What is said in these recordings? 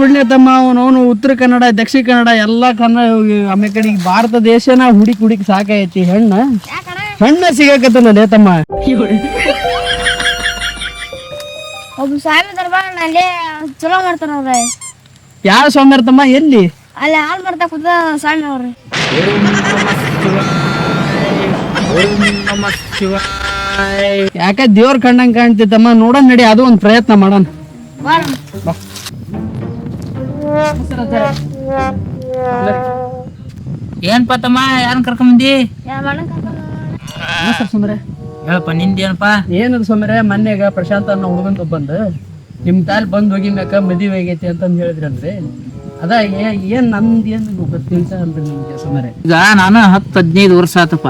ಬಿಡ್ಲಿ ತಮ್ಮ ಅವನು? ಅವನು ಉತ್ತರ ಕನ್ನಡ ದಕ್ಷಿಣ ಕನ್ನಡ ಎಲ್ಲ ಕನ್ನಡ ಆಮೇಲೆ ಕಡೆ ಭಾರತ ದೇಶನ ಹುಡುಕಿ ಹುಡುಕಿ ಸಾಕೈತಿ ಹೆಣ್ಣ. ಹೆಣ್ಣ ಸಿಗಾಕತ್ತಲ್ಲ ತಮ್ಮ? ಒಬ್ಬ ಸ್ವಾಮಿ ದರ್ಬಾರ್ ಅಲ್ಲೇ ಚಲೋ ಮಾಡ್ತಾರ ಅವ್ರ. ಯಾವ ಸ್ವಾಮಿ ತಮ್ಮ? ಎಲ್ಲಿ? ಅಲ್ಲಿ ಹಾಲ್ ಮಾಡ್ತಾ ಕೂತ ಸ್ವಾಮಿ ಅವ್ರಿ. ಯಾಕ ದೇವ್ರ ಕಂಡಂಗ್ ಕಾಣ್ತಿತ್ತಮ್ಮ? ನೋಡೋಣ ನಡಿ ಅದು ಒಂದು ಪ್ರಯತ್ನ ಮಾಡೋಣ ಏನ್ ಪತ್ತಮ್ಮ ತಮ್ಮ ಯಾರನ್ನ ಕರ್ಕೊಂಬಂದಿ ಸುಮ್ರೆ ಹೇಳಪ್ಪ ನಿಂದೇನಪ್ಪ ಏನದು ಸುಮ್ರೆ ಮನ್ಯಾಗ ಪ್ರಶಾಂತ ಅನ್ನೋ ಹುಡುಗಂತ ಬಂದು ನಿಮ್ ತಾಲ್ ಬಂದ್ ಹೋಗಿ ಮ್ಯಾಕ ಮದುವೆ ಆಗೈತಿ ಅಂತಂದ್ ಹೇಳಿದ್ರಲ್ರಿ ಅದ ಏನ್ ನಮ್ದು ಏನ್ ಗೊತ್ತಿಲ್ಲ ಅಂದ್ರೆ ನಿಮ್ಗೆ ಸುಮಾರೆ ಈಗ ನಾನು ಹತ್ತು ಹದಿನೈದು ವರ್ಷ ಆತಪ್ಪ.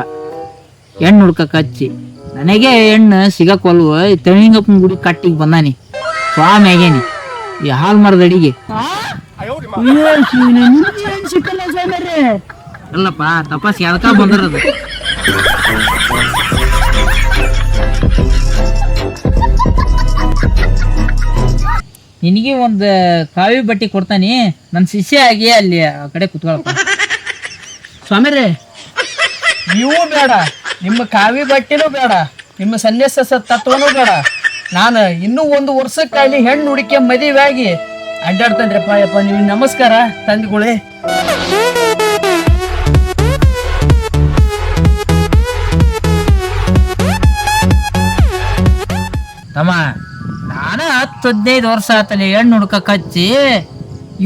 ಹೆಣ್ಣು ಹುಡ್ಕಕ್ಕೆ ಹಚ್ಚಿ. ನನಗೆ ಹೆಣ್ಣು ಸಿಗಕ್ವಲ್ವ ತಣಿಂಗಪ್ಪನ ಗುಡಿ ಕಟ್ಟಿಗೆ ಬಂದಾನಿ. ಸ್ವಾಮಿ ಆಗೇನಿ ಈ ಹಾಲ್ ಮರದ ಅಡಿಗೆ. ಅಲ್ಲಪ್ಪ ತಪಾಸ್ ಯಾವ್ದಕ್ಕ ಬಂದಿರೋದು. ನಿನಗೆ ಒಂದು ಕಾವಿ ಬಟ್ಟೆ ಕೊಡ್ತಾನಿ. ನನ್ನ ಶಿಷ್ಯ ಆಗಿ ಅಲ್ಲಿ ಆ ಕಡೆ ಕುತ್ಕೊಳ್ಳಕ ಸ್ವಾಮಿ ರೀ ನೀವು ಬೇಡ. ನಿಮ್ಮ ಕಾವಿ ಬಟ್ಟೆನೂ ಬೇಡ, ನಿಮ್ಮ ಸನ್ಯಾಸ ತತ್ವನೂ ಬೇಡ. ನಾನು ಇನ್ನೂ ಒಂದು ವರ್ಷಕ್ಕಾಗಿ ಹೆಣ್ಣು ಹುಡುಕಿ ಮದುವೆ ಆಗಿ ಅಡ್ಡಾಡ್ತೇನ್ರಿಪ್ಪ ಯಪ್ಪ ನೀವು ನಮಸ್ಕಾರ ತಂದ್ಕೊಳ್ಳಿ ತಮ್ಮ, ನಾನು ಹತ್ತು ಹದಿನೈದು ವರ್ಷ ಆತಲ್ಲಿ ಹೆಣ್ಣು ಹುಡ್ಕಕ್ ಹಚ್ಚಿ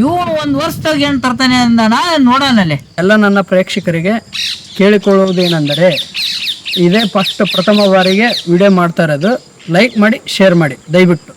ಇವನು ಒಂದು ವರ್ಷದಾಗ ಏನು ತರ್ತಾನೆ ಅಂದಣ ನೋಡೋಣಲ್ಲಿ. ಎಲ್ಲ ನನ್ನ ಪ್ರೇಕ್ಷಕರಿಗೆ ಕೇಳಿಕೊಳ್ಳುವುದೇನೆಂದರೆ ಇದೇ ಫಸ್ಟ್ ಪ್ರಥಮ ಬಾರಿಗೆ ವಿಡಿಯೋ ಮಾಡ್ತಾ ಇರೋದು. ಲೈಕ್ ಮಾಡಿ ಶೇರ್ ಮಾಡಿ. ದಯವಿಟ್ಟು.